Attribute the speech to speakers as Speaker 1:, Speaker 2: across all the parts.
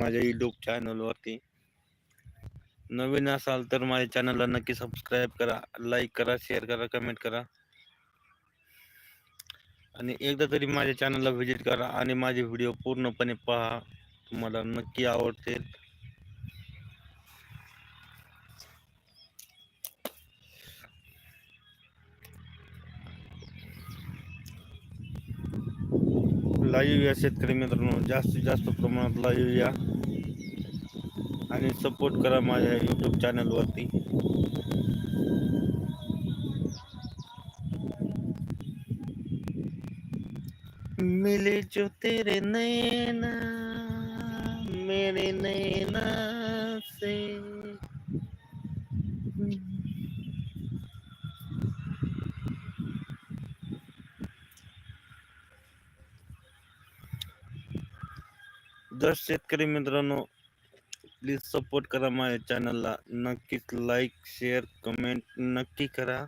Speaker 1: माझ्या युट्यूब चॅनलवरती नवीन असाल तर माझ्या चॅनलला नक्की सबस्क्राईब करा लाईक करा शेअर करा कमेंट करा. आणि एकदा तरी माझ्या चॅनलला व्हिजिट करा आणि माझे व्हिडिओ पूर्णपणे पहा. तुम्हाला नक्की आवडतील. लाईव्ह या शेतकरी मित्रांनो जास्तीत जास्त प्रमाणात लाईव्ह या. आणि सपोर्ट करा माझ्या यूट्यूब चॅनलवरती मिले जो तेरे नैना मेरे नैना से। जर शेतकरी मित्रांनो प्लीज सपोर्ट करा माझ्या चॅनलला नक्कीच लाईक शेअर कमेंट नक्की करा.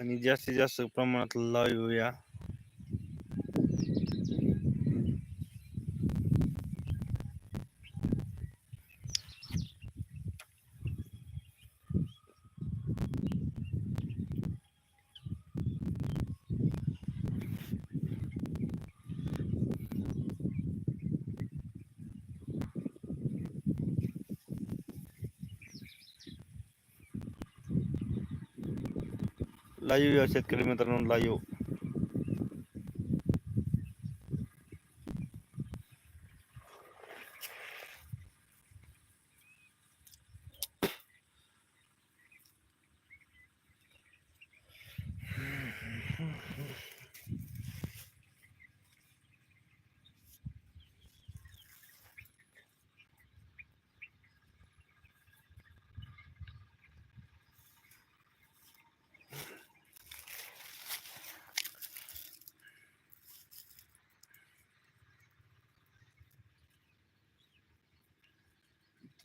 Speaker 1: आणि जास्तीत जास्त प्रमाणात लाईव्ह या लाईव्ह या शेतकरी मित्रांनो लाईव्ह.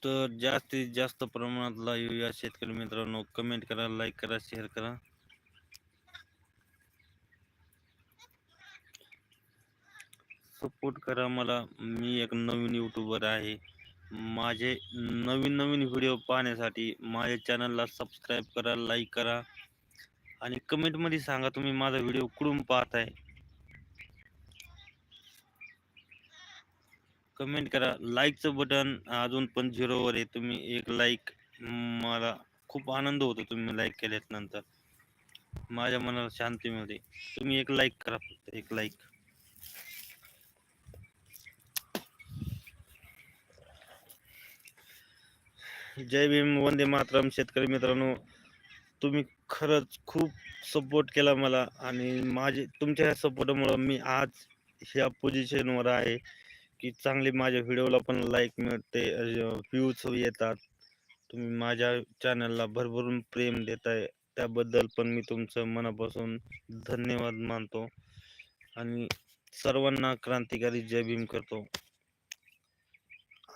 Speaker 1: तर जास्तीत जास्त प्रमाणात लाईव्ह या शेतकरी मित्रांनो कमेंट करा लाईक करा शेअर करा. सपोर्ट करा मला. मी एक नवीन युट्यूबर आहे. माझे नवीन नवीन व्हिडिओ पाहण्यासाठी माझ्या चॅनलला सबस्क्राईब करा लाईक करा. आणि कमेंटमध्ये सांगा तुम्ही माझा व्हिडिओ कुठून पाहताय. कमेंट करा. लाईकचं बटन अजून पण झिरोवर आहे. तुम्ही एक लाईक मला खूप आनंद होतो तुम्ही लाईक केल्यात नंतर. माझ्या मनाला शांती मिळते. तुम्ही एक लाईक करा फक्त एक लाईक जय भीम वंदे मातरम. शेतकरी मित्रांनो तुम्ही खरंच खूप सपोर्ट केला मला आणि माझे तुमच्या ह्या सपोर्टमुळं मी आज ह्या पोझिशनवर आहे. की चांगले माझ्या व्हिडिओला पण लाईक मिळते व्ह्यूज येतात. तुम्ही माझ्या चॅनलला भरभरून प्रेम देताय त्याबद्दल पण मी तुमचं मनापासून धन्यवाद मानतो. आणि सर्वांना क्रांतिकारी जय भीम करतो.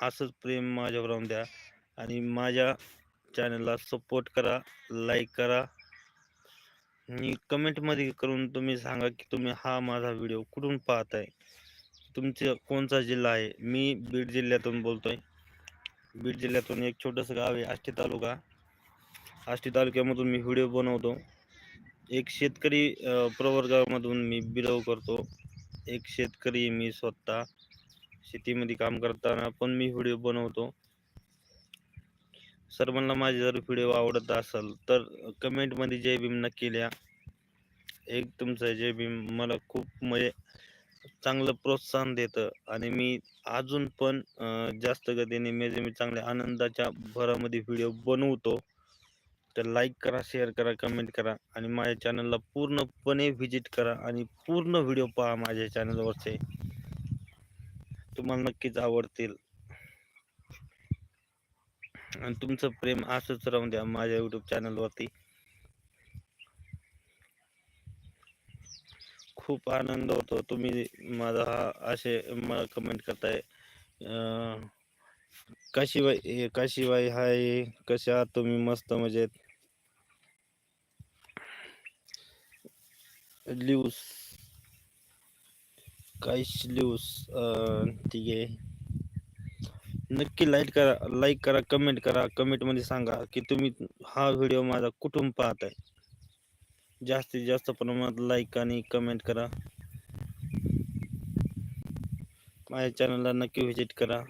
Speaker 1: असंच प्रेम माझ्यावर राहून द्या. आणि माझ्या चॅनलला सपोर्ट करा लाईक करा. आणि कमेंटमध्ये करून तुम्ही सांगा की तुम्ही हा माझा व्हिडिओ कुठून पाहताय? तुमचं कोणता जिल्हा आहे? मी बीड जिल्ह्यातून बोलतोय. बीड जिल्ह्यातून एक छोटंसं गाव आहे आष्टी तालुका. आष्टी तालुक्यामधून मी व्हिडिओ बनवतो. एक शेतकरी प्रवर्गामधून मी बिलव करतो. एक शेतकरी मी स्वतः शेतीमध्ये काम करताना पण मी व्हिडिओ बनवतो. सर्वांना माझे जर व्हिडिओ आवडत असेल तर कमेंटमध्ये जय भीम नक्की लिहा. एक तुमचं जय भीम. मला खूप म्हणजे चांगलं प्रोत्साहन देतं आणि मी अजून पण जास्त गतीने म्हणजे मी चांगल्या आनंदाच्या भरामध्ये व्हिडिओ बनवतो तर लाईक करा शेअर करा कमेंट करा आणि माझ्या चॅनलला पूर्णपणे व्हिजिट करा आणि पूर्ण व्हिडिओ पहा माझ्या चॅनलवरचे. तुम्हाला नक्कीच आवडतील. आणि तुमचं प्रेम असंच राहून द्या माझ्या युट्यूब चॅनलवरती. खूप आनंद होतो. तुम्ही माझा हा असे मला कमेंट करताय. काशीबाई काशीबाई हाय कशा आहात तुम्ही मस्त मजेत? लिव्स काश लिव्स ठीक आहे. नक्की लाईक करा लाईक करा कमेंट करा. कमेंटमध्ये सांगा की तुम्ही हा व्हिडिओ माझा कुठून पाहताय? जास्तीत जास्त प्रमाणात लाईक आणि कमेंट करा. माझ्या चॅनलला नक्की व्हिजिट करा.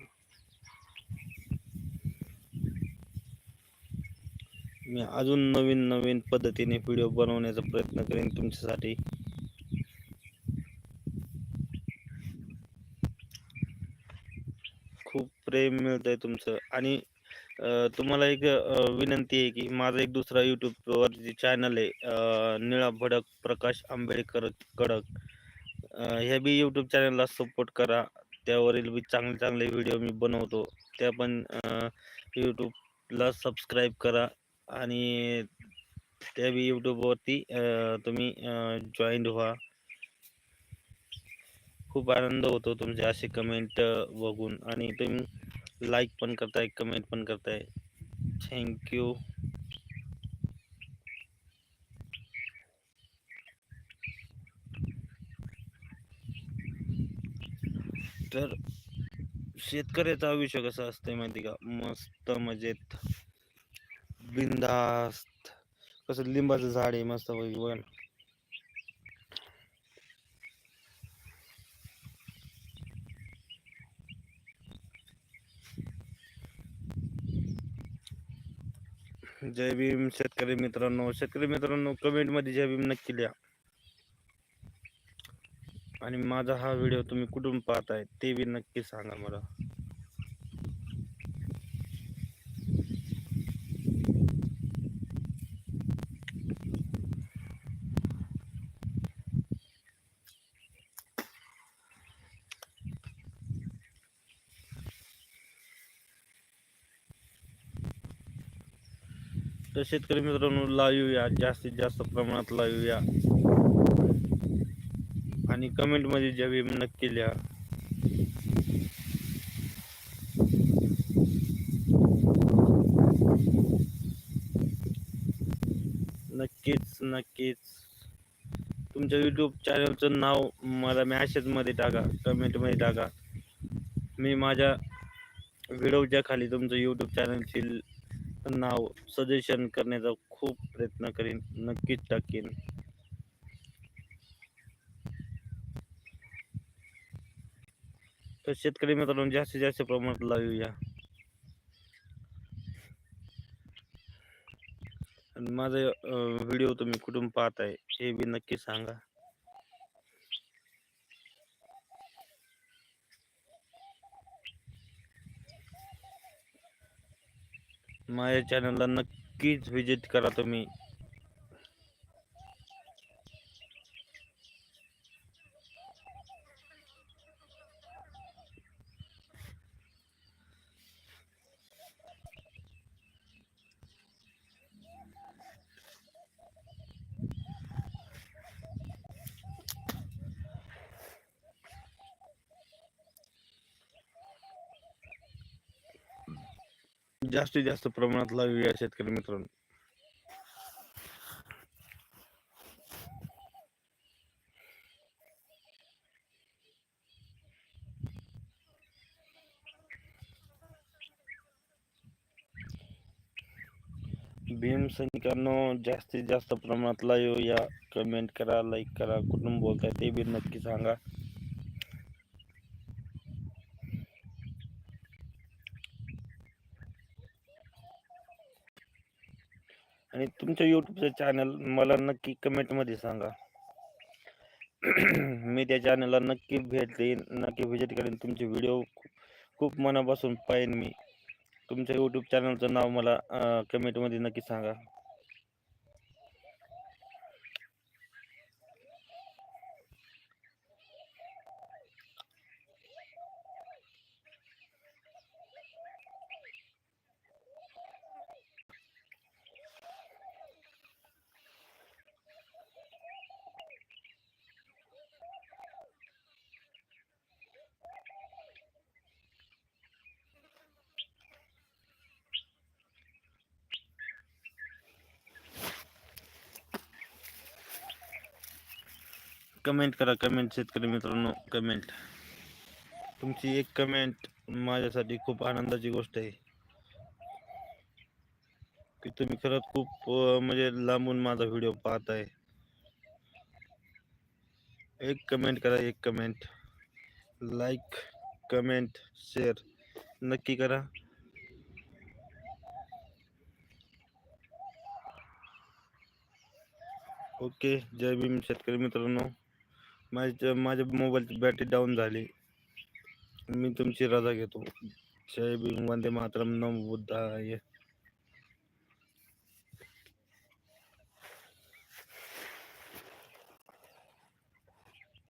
Speaker 1: मी अजून नवीन नवीन पद्धतीने व्हिडिओ बनवण्याचा प्रयत्न करेन तुमच्यासाठी. खूप प्रेम मिळतंय तुमचं. आणि तुम्हाला एक विनंती आहे की माझा एक दुसरा युट्यूब वर चॅनल आहे निळा भडक प्रकाश आंबेडकर कडक अं, ह्या बी युट्यूब चॅनलला सपोर्ट करा. त्यावरील बी चांगले चांगले व्हिडिओ मी बनवतो. त्या पण यूट्यूबला सबस्क्राईब करा आणि त्या बी यूट्यूबवरती तुम्ही जॉईंट व्हा. खूप आनंद होतो तुमचे असे कमेंट बघून. आणि तुम्ही लाईक पण करताय कमेंट पण करताय थँक्यू तर शेतकऱ्याचं आयुष्य कसं असतंय माहिती का मस्त मजेत। बिंदास्त। कसं लिंबाचं झाड आहे, मस्त बघा जय भीम शेतकरी मित्रांनो शेतकरी मित्रांनो कमेंटमध्ये जय भीम नक्की लिहा. आणि माझा हा व्हिडिओ तुम्ही कुठून पाहताय ते बी नक्की सांगा मला. तर शेतकरी मित्रांनो लावूया. जास्तीत जास्त प्रमाणात लावूया. आणि कमेंटमध्ये मध्ये नक्की लिहा. नक्कीच नक्कीच. तुमच्या युट्यूब चॅनलचं नाव मला मॅसेजमध्ये टाका कमेंटमध्ये टाका. मी माझ्या व्हिडिओच्या खाली तुमचं युट्यूब चॅनलची नाव सजेशन करण्याचा खूप प्रयत्न करीन नक्कीच टाकेन. तर शेतकरी मित्रांनो जास्तीत जास्त प्रमाणात लावूया. आणि माझा व्हिडिओ तुम्ही कुठून पाहताय हे बी नक्की सांगा. माझ्या चॅनलला नक्कीच व्हिजिट करा तुम्ही. जास्तीत जास्त प्रमाणात लावूया शेतकरी मित्रांनो. भीम सैनिकांनो जास्तीत जास्त प्रमाणात लाईव्ह या कमेंट करा लाईक करा कुठून बोलताय ते बी नक्की सांगा. आणि तुमच्या युट्यूबचं चॅनल मला नक्की कमेंटमध्ये सांगा. मी त्या चॅनलला नक्की भेट देईन नक्की व्हिजिट करेन. तुमचे व्हिडिओ खूप मनापासून पाहिन मी. तुमच्या युट्यूब चॅनलचं नाव मला कमेंटमध्ये नक्की सांगा. कमेंट करा कमेंट शेतकरी मित्रांनो कमेंट तुमची एक कमेंट माझ्यासाठी खूप आनंदाची गोष्ट आहे. की तुम्ही खरंच खूप म्हणजे लांबून माझा व्हिडिओ पाहताय. एक कमेंट करा एक कमेंट लाईक कमेंट शेअर नक्की करा. ओके जय भीम शेतकरी मित्रांनो. माझ्या माझ्या मोबाईलची बॅटरी डाऊन झाली. मी तुमची रजा घेतो. जय भीम वंदे मातरम नम बुद्धाय.